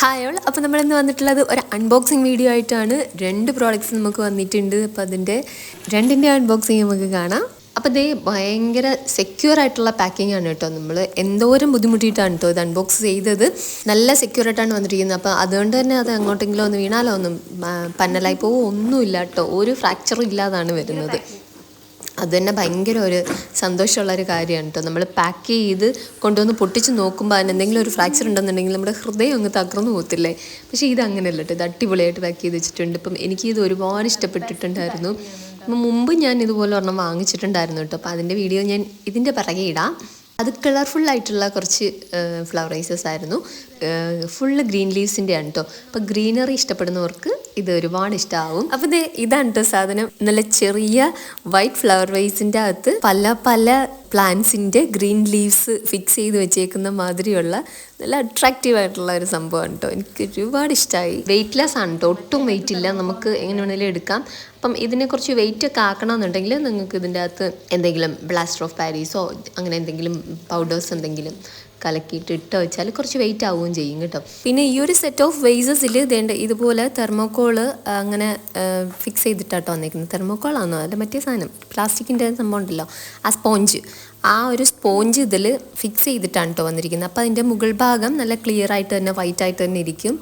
Hi all അപ്പോൾ നമ്മളിന്ന് വന്നിട്ടുള്ളത് ഒരു അൺബോക്സിങ് വീഡിയോ ആയിട്ടാണ്. രണ്ട് പ്രോഡക്റ്റ്സ് നമുക്ക് വന്നിട്ടുണ്ട്. അപ്പോൾ അതിന്റെ രണ്ടിന്റെ അൺബോക്സിങ് നമുക്ക് കാണാം. അപ്പോൾ ഇതേ ഭയങ്കര സെക്യൂർ ആയിട്ടുള്ള പാക്കിംഗ് ആണ് കേട്ടോ നമ്മൾ എന്തോരം ബുദ്ധിമുട്ടിയിട്ടാണ് കേട്ടോ ഇത് അൺബോക്സ് ചെയ്തത്. നല്ല സെക്യൂർ ആയിട്ടാണ് വന്നിരിക്കുന്നത്. അപ്പോൾ അതുകൊണ്ട് തന്നെ അത് അങ്ങോട്ടെങ്കിലും ഒന്ന് വീണാലോ ഒന്നും പന്നലായി പോകുമോ ഒന്നുമില്ല കേട്ടോ. ഒരു ഫ്രാക്ചറും ഇല്ലാതാണ് വരുന്നത്. അത് തന്നെ ഭയങ്കര ഒരു സന്തോഷമുള്ള ഒരു കാര്യമാണ് കേട്ടോ നമ്മൾ പാക്ക് ചെയ്ത് കൊണ്ടുവന്ന് പൊട്ടിച്ച് നോക്കുമ്പോൾ അതിന് എന്തെങ്കിലും ഒരു ഫ്രാക്ചർ ഉണ്ടെന്നുണ്ടെങ്കിൽ നമ്മുടെ ഹൃദയം അങ്ങ് തകർന്നു പോകത്തില്ലേ? പക്ഷേ ഇത് അങ്ങനെയല്ല കേട്ടോ ഇത് അടിപൊളിയായിട്ട് പാക്ക് ചെയ്ത് വെച്ചിട്ടുണ്ട്. ഇപ്പം എനിക്ക് ഇത് ഒരുപാട് ഇഷ്ടപ്പെട്ടിട്ടുണ്ടായിരുന്നു. അപ്പം മുമ്പ് ഞാൻ ഇതുപോലെ ഒരെണ്ണം വാങ്ങിച്ചിട്ടുണ്ടായിരുന്നു കേട്ടോ അപ്പോൾ അതിന്റെ വീഡിയോ ഞാൻ ഇതിന്റെ പിറകെ ഇടാം. അത് കളർഫുള്ളായിട്ടുള്ള കുറച്ച് ഫ്ലവറൈസസ് ആയിരുന്നു. ഫുള്ള് ഗ്രീൻ ലീവ്സിന്റെ ആണ് കേട്ടോ അപ്പോൾ ഗ്രീനറി ഇഷ്ടപ്പെടുന്നവർക്ക് ഇത് ഒരുപാട് ഇഷ്ടമാവും അപ്പോൾ ഇത് ഇതാണ് കേട്ടോ സാധനം. നല്ല ചെറിയ വൈറ്റ് ഫ്ലവർ വൈസിന്റെ അകത്ത് പല പല പ്ലാന്റ്സിന്റെ ഗ്രീൻ ലീവ്സ് ഫിക്സ് ചെയ്ത് വെച്ചേക്കുന്ന മാതിരിയുള്ള നല്ല അട്രാക്റ്റീവ് ആയിട്ടുള്ള ഒരു സംഭവമാണ് കേട്ടോ എനിക്ക് ഒരുപാട് ഇഷ്ടമായി വെയിറ്റ് ലെസ് ആണ് കേട്ടോ ഒട്ടും വെയിറ്റ് ഇല്ല. നമുക്ക് എങ്ങനെ വേണമെങ്കിലും എടുക്കാം. അപ്പം ഇതിനെ കുറച്ച് വെയിറ്റ് ഒക്കെ ആക്കണമെന്നുണ്ടെങ്കിൽ നിങ്ങൾക്ക് ഇതിന്റെ അകത്ത് എന്തെങ്കിലും ബ്ലാസ്റ്റർ ഓഫ് പാരീസോ അങ്ങനെ എന്തെങ്കിലും പൗഡേഴ്സ് എന്തെങ്കിലും കലക്കിയിട്ട് ഇട്ട് വെച്ചാൽ കുറച്ച് വെയിറ്റ് ആവുകയും ചെയ്യും കേട്ടോ. പിന്നെ ഈ ഒരു സെറ്റ് ഓഫ് വെയ്സസിൽ ഇതേണ്ട ഇതുപോലെ തെർമോക്കോൾ അങ്ങനെ ഫിക്സ് ചെയ്തിട്ടാട്ടോ വന്നേക്കുന്നത്. തെർമോക്കോളാണോ അല്ല മറ്റേ സാധനം. പ്ലാസ്റ്റിക്കിന്റെ സംഭവം ഉണ്ടല്ലോ. ആ സ്പോഞ്ച് ആ ഒരു സ്പോഞ്ച് ഇതിൽ ഫിക്സ് ചെയ്തിട്ടാണ് കേട്ടോ വന്നിരിക്കുന്നത്. അപ്പോൾ അതിന്റെ മുകൾ ഭാഗം നല്ല ക്ലിയർ ആയിട്ട് തന്നെ വൈറ്റ് ആയിട്ട് തന്നെ ഇരിക്കും.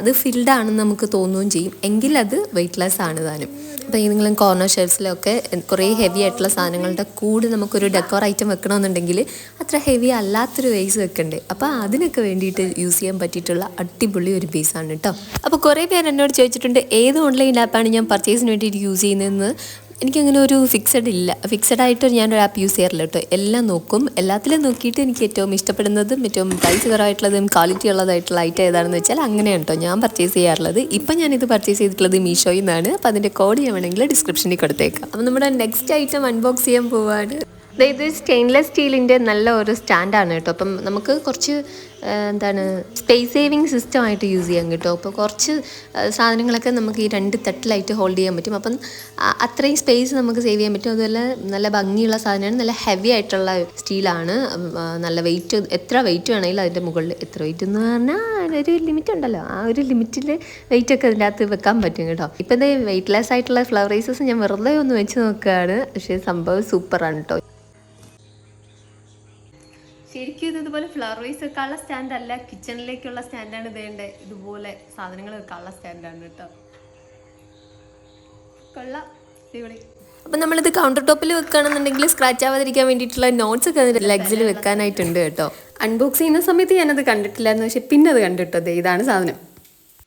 അത് ഫിൽഡ് ആണെന്ന് നമുക്ക് തോന്നുകയും ചെയ്യും. എങ്കിൽ അത് വെയിറ്റ് ലോസ് ആണ് താനും. അപ്പോൾ ഏതെങ്കിലും കോർണർ ഷെൽഫ്സിലൊക്കെ കുറേ ഹെവി ആയിട്ടുള്ള സാധനങ്ങളുടെ കൂടെ നമുക്കൊരു ഡെക്കോർ ഐറ്റം വെക്കണമെന്നുണ്ടെങ്കിൽ അത്ര ഹെവി അല്ലാത്തൊരു വേസ് വെക്കണ്ടേ. അപ്പോൾ അതിനൊക്കെ വേണ്ടിയിട്ട് യൂസ് ചെയ്യാൻ പറ്റിയിട്ടുള്ള അടിപൊളി ഒരു ബേസാണ് കേട്ടോ അപ്പോൾ കുറേ പേർ എന്നോട് ചോദിച്ചിട്ടുണ്ട് ഏത് ഓൺലൈൻ ആപ്പാണ് ഞാൻ പർച്ചേസിന് വേണ്ടിയിട്ട് യൂസ് ചെയ്യുന്നതെന്ന്? എനിക്കങ്ങനെ ഒരു ഫിക്സഡ് ഇല്ല. ഫിക്സഡ് ആയിട്ട് ഞാനൊരു ആപ്പ് യൂസ് ചെയ്യാറില്ല കേട്ടോ. എല്ലാം നോക്കും. എല്ലാത്തിലും നോക്കിയിട്ട് എനിക്ക് ഏറ്റവും ഇഷ്ടപ്പെടുന്നതും ഏറ്റവും പ്രൈസ് കുറവായിട്ടുള്ളതും ക്വാളിറ്റി ഉള്ളതായിട്ടുള്ള ഐറ്റം ഏതാണെന്ന് വെച്ചാൽ അങ്ങനെയാണ് കേട്ടോ ഞാൻ പർച്ചേസ് ചെയ്യാറുള്ളത്. ഇപ്പം ഞാനിത് പർച്ചേസ് ചെയ്തിട്ടുള്ളത് മീഷോയിൽ നിന്നാണ്. അപ്പോൾ അതിന്റെ കോഡ് ഞാൻ വേണമെങ്കിൽ ഡിസ്ക്രിപ്ഷനിൽ കൊടുത്തേക്കാം. അപ്പോൾ നമ്മുടെ നെക്സ്റ്റ് ഐറ്റം അൺബോക്സ് ചെയ്യാൻ പോവാണ്. ഇത് സ്റ്റെയിൻലെസ് സ്റ്റീലിന്റെ നല്ല ഒരു സ്റ്റാൻഡാണ് കേട്ടോ. അപ്പം നമുക്ക് കുറച്ച് എന്താണ് സ്പേസ് സേവിങ് സിസ്റ്റം ആയിട്ട് യൂസ് ചെയ്യാൻ കേട്ടോ. അപ്പോൾ കുറച്ച് സാധനങ്ങളൊക്കെ നമുക്ക് ഈ രണ്ട് തട്ടിലായിട്ട് ഹോൾഡ് ചെയ്യാൻ പറ്റും. അപ്പം അത്രയും സ്പേസ് നമുക്ക് സേവ് ചെയ്യാൻ പറ്റും. അതുപോലെ നല്ല ഭംഗിയുള്ള സാധനമാണ്. നല്ല ഹെവി ആയിട്ടുള്ള സ്റ്റീലാണ്. നല്ല വെയിറ്റ് എത്ര വെയിറ്റ് വേണമെങ്കിലും അതിന്റെ മുകളിൽ എത്ര വെയിറ്റ് എന്ന് പറഞ്ഞാൽ ഒരു ലിമിറ്റ് ഉണ്ടല്ലോ. ആ ഒരു ലിമിറ്റിൽ വെയിറ്റ് ഒക്കെ അതിന്റെ അകത്ത് വെക്കാൻ പറ്റും കേട്ടോ. ഇപ്പം ഇത് വെയിറ്റ്ലെസ് ആയിട്ടുള്ള ഫ്ലവറൈസസ് ഞാൻ വെറുതെ ഒന്ന് വെച്ച് നോക്കുകയാണ്. പക്ഷേ സംഭവം സൂപ്പറാണ് കേട്ടോ. ശരിക്കും ഇത് ഇതുപോലെ ഫ്ലവർ വൈസ് വെക്കാനുള്ള സ്റ്റാൻഡ് അല്ല കിച്ചണിലേക്കുള്ള സ്റ്റാൻഡാണ് ഇതേണ്ട ഇതുപോലെ സാധനങ്ങൾ വെക്കാനുള്ള സ്റ്റാൻഡാണ് കേട്ടോ. കൊള്ളാം. അടിപൊളി. അപ്പം നമ്മളിത് കൗണ്ടർ ടോപ്പിൽ വെക്കുകയാണെന്നുണ്ടെങ്കിൽ സ്ക്രാച്ച് ആവാതിരിക്കാൻ വേണ്ടിയിട്ടുള്ള നോട്ട്സ് ഒക്കെ അതിന്റെ ലെഗ്സിൽ വെക്കാനായിട്ടുണ്ട് കേട്ടോ. അൺബോക്സ് ചെയ്യുന്ന സമയത്ത് ഞാനത് കണ്ടിട്ടില്ലായിരുന്നു പക്ഷെ പിന്നെ അത് കണ്ടിട്ടോ ഇതാണ് സാധനം.